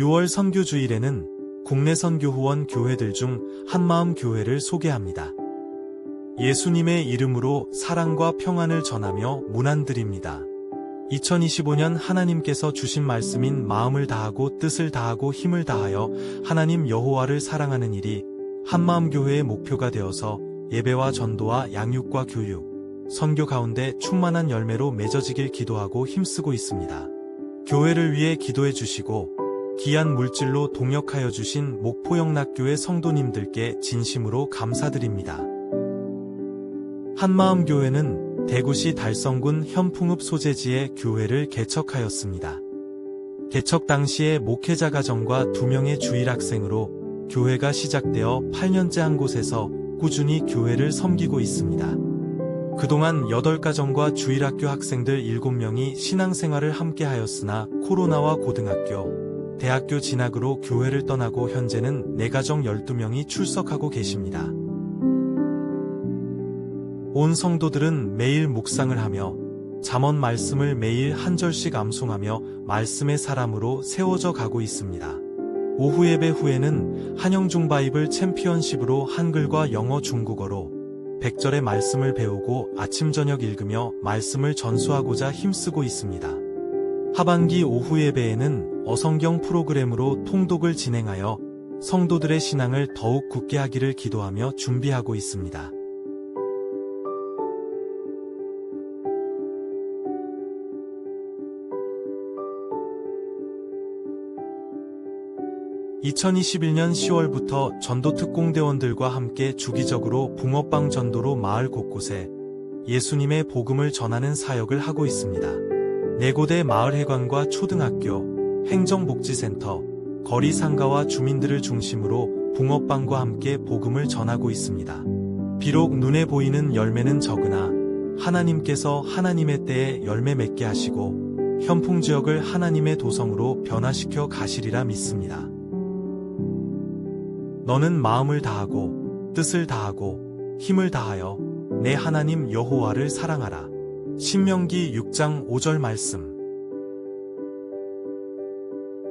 6월 선교 주일에는 국내 선교 후원 교회들 중 한마음 교회를 소개합니다. 예수님의 이름으로 사랑과 평안을 전하며 문안드립니다. 2025년 하나님께서 주신 말씀인 마음을 다하고 뜻을 다하고 힘을 다하여 하나님 여호와를 사랑하는 일이 한마음 교회의 목표가 되어서 예배와 전도와 양육과 교육, 선교 가운데 충만한 열매로 맺어지길 기도하고 힘쓰고 있습니다. 교회를 위해 기도해 주시고 귀한 물질로 동역하여 주신 목포영락교회 성도님들께 진심으로 감사드립니다. 한마음교회는 대구시 달성군 현풍읍 소재지에 교회를 개척하였습니다. 개척 당시에 목회자 가정과 두 명의 주일 학생으로 교회가 시작되어 8년째 한 곳에서 꾸준히 교회를 섬기고 있습니다. 그동안 8가정과 주일학교 학생들 7명이 신앙생활을 함께 하였으나 코로나와 고등학교, 대학교 진학으로 교회를 떠나고 현재는 4가정 12명이 출석하고 계십니다. 온 성도들은 매일 묵상을 하며 잠언 말씀을 매일 한 절씩 암송하며 말씀의 사람으로 세워져 가고 있습니다. 오후 예배 후에는 한영중 바이블 챔피언십으로 한글과 영어 중국어로 100절의 말씀을 배우고 아침 저녁 읽으며 말씀을 전수하고자 힘쓰고 있습니다. 하반기 오후 예배에는 어성경 프로그램으로 통독을 진행하여 성도들의 신앙을 더욱 굳게 하기를 기도하며 준비하고 있습니다. (2021년 10월부터) 전도 특공대원들과 함께 주기적으로 붕어빵 전도로 마을 곳곳에 예수님의 복음을 전하는 사역을 하고 있습니다. 네곳의 마을회관과 초등학교, 행정복지센터, 거리 상가와 주민들을 중심으로 붕어빵과 함께 복음을 전하고 있습니다. 비록 눈에 보이는 열매는 적으나 하나님께서 하나님의 때에 열매 맺게 하시고 현풍 지역을 하나님의 도성으로 변화시켜 가시리라 믿습니다. 너는 마음을 다하고 뜻을 다하고 힘을 다하여 내 하나님 여호와를 사랑하라. 신명기 6장 5절 말씀.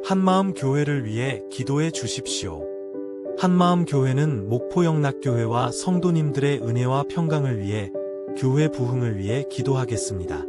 한마음 교회를 위해 기도해 주십시오. 한마음 교회는 목포 영락교회와 성도님들의 은혜와 평강을 위해 교회 부흥을 위해 기도하겠습니다.